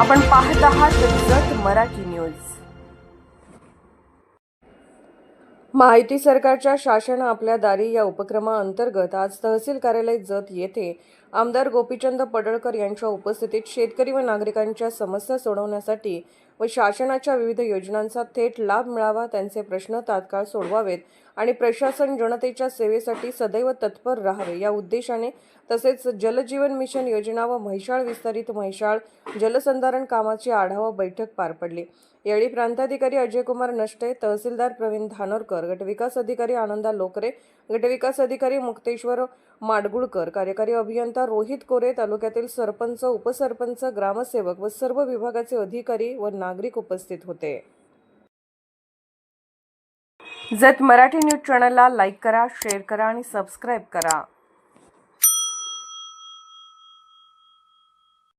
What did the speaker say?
आपण पाहत आहात जत मराठी न्यूज. माहिती सरकारच्या शासन आपल्या दारी या उपक्रमाअंतर्गत आज तहसील कार्यालय जत येथे आमदार गोपीचंद पडळकर यांच्या उपस्थितीत शेतकरी व नागरिकांच्या समस्या सोडवण्यासाठी व शासनाच्या विविध योजनांचा थेट लाभ मिळावा त्यांचे प्रश्न तात्काळ सोडवावेत आणि प्रशासन जनतेच्या सेवेसाठी सदैव तत्पर राहावे. या उद्देशाने तसेच जलजीवन मिशन योजना व म्हैसाळ विस्तारित म्हैसाळ जलसंधारण कामाची आढावा बैठक पार पडली. यावेळी प्रांताधिकारी अजयकुमार नष्टे तहसीलदार प्रवीण धानोरकर गटविकास अधिकारी आनंदा लोकरे गटविकास अधिकारी मुक्तेश्वर माडगुळकर कार्यकारी अभियंता रोहित कोरे तालुक्यातील सरपंच उपसरपंच ग्रामसेवक व सर्व विभागाचे अधिकारी व ना नागरिक उपस्थित होते. जत मराठी न्यूज चॅनलला लाईक करा शेअर करा आणि सबस्क्राईब करा.